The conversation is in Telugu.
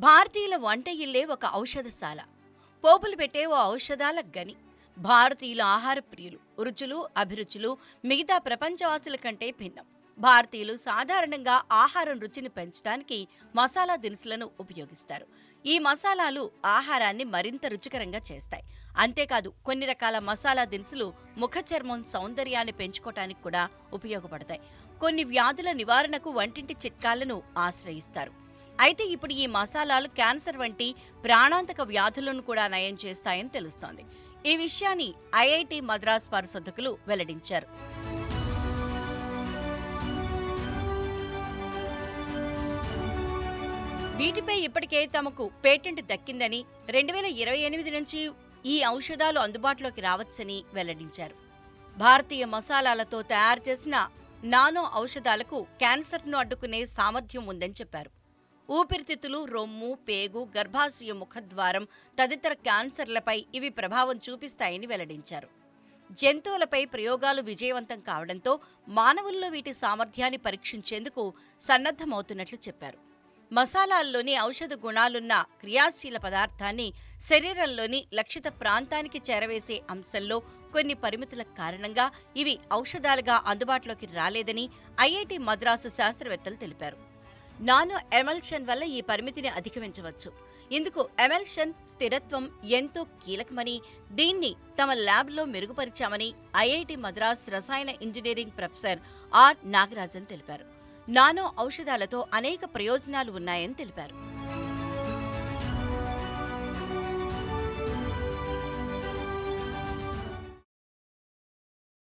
భారతీయుల వంట ఇల్లే ఒక ఔషధశాల. పోపులు పెట్టే ఓ ఔషధాల గని. భారతీయుల ఆహార ప్రియులు రుచులు అభిరుచులు మిగతా ప్రపంచవాసుల కంటే భిన్నం. భారతీయులు సాధారణంగా ఆహారం రుచిని పెంచడానికి మసాలా దినుసులను ఉపయోగిస్తారు. ఈ మసాలాలు ఆహారాన్ని మరింత రుచికరంగా చేస్తాయి. అంతేకాదు కొన్ని రకాల మసాలా దినుసులు ముఖ చర్మం సౌందర్యాన్ని పెంచుకోవటానికి కూడా ఉపయోగపడతాయి. కొన్ని వ్యాధుల నివారణకు వంటింటి చిట్కాలను ఆశ్రయిస్తారు. అయితే ఇప్పుడు ఈ మసాలాలు క్యాన్సర్ వంటి ప్రాణాంతక వ్యాధులను కూడా నయం చేస్తాయని తెలుస్తోంది. ఈ విషయాన్ని ఐఐటి మద్రాస్ పరిశోధకులు వెల్లడించారు. వీటిపై ఇప్పటికే తమకు పేటెంట్ దక్కిందని రెండు వేల ఇరవై ఎనిమిది నుంచి ఈ ఔషధాలు అందుబాటులోకి రావచ్చని వెల్లడించారు. భారతీయ మసాలాలతో తయారు చేసిన నానో ఔషధాలకు క్యాన్సర్ను అడ్డుకునే సామర్థ్యం ఉందని చెప్పారు. ఊపిరితిత్తులు రొమ్ము పేగు గర్భాశయ ముఖద్వారం తదితర క్యాన్సర్లపై ఇవి ప్రభావం చూపిస్తాయని వెల్లడించారు. జంతువులపై ప్రయోగాలు విజయవంతం కావడంతో మానవుల్లో వీటి సామర్థ్యాన్ని పరీక్షించేందుకు సన్నద్ధమవుతున్నట్లు చెప్పారు. మసాలాల్లోని ఔషధ గుణాలున్న క్రియాశీల పదార్థాన్ని శరీరంలోని లక్షిత ప్రాంతానికి చేరవేసే అంశంలో కొన్ని పరిమితుల కారణంగా ఇవి ఔషధాలుగా అందుబాటులోకి రాలేదని ఐఐటి మద్రాసు శాస్త్రవేత్తలు తెలిపారు. నానో ఎమల్షన్ వల్ల ఈ పరిమితిని అధిగమించవచ్చు. ఇందుకు ఎమల్షన్ స్థిరత్వం ఎంతో కీలకమని దీన్ని తమ ల్యాబ్లో మెరుగుపరిచామని ఐఐటి మద్రాస్ రసాయన ఇంజనీరింగ్ ప్రొఫెసర్ ఆర్ నాగరాజన్ తెలిపారు. నానో ఔషధాలతో అనేక ప్రయోజనాలు ఉన్నాయని తెలిపారు.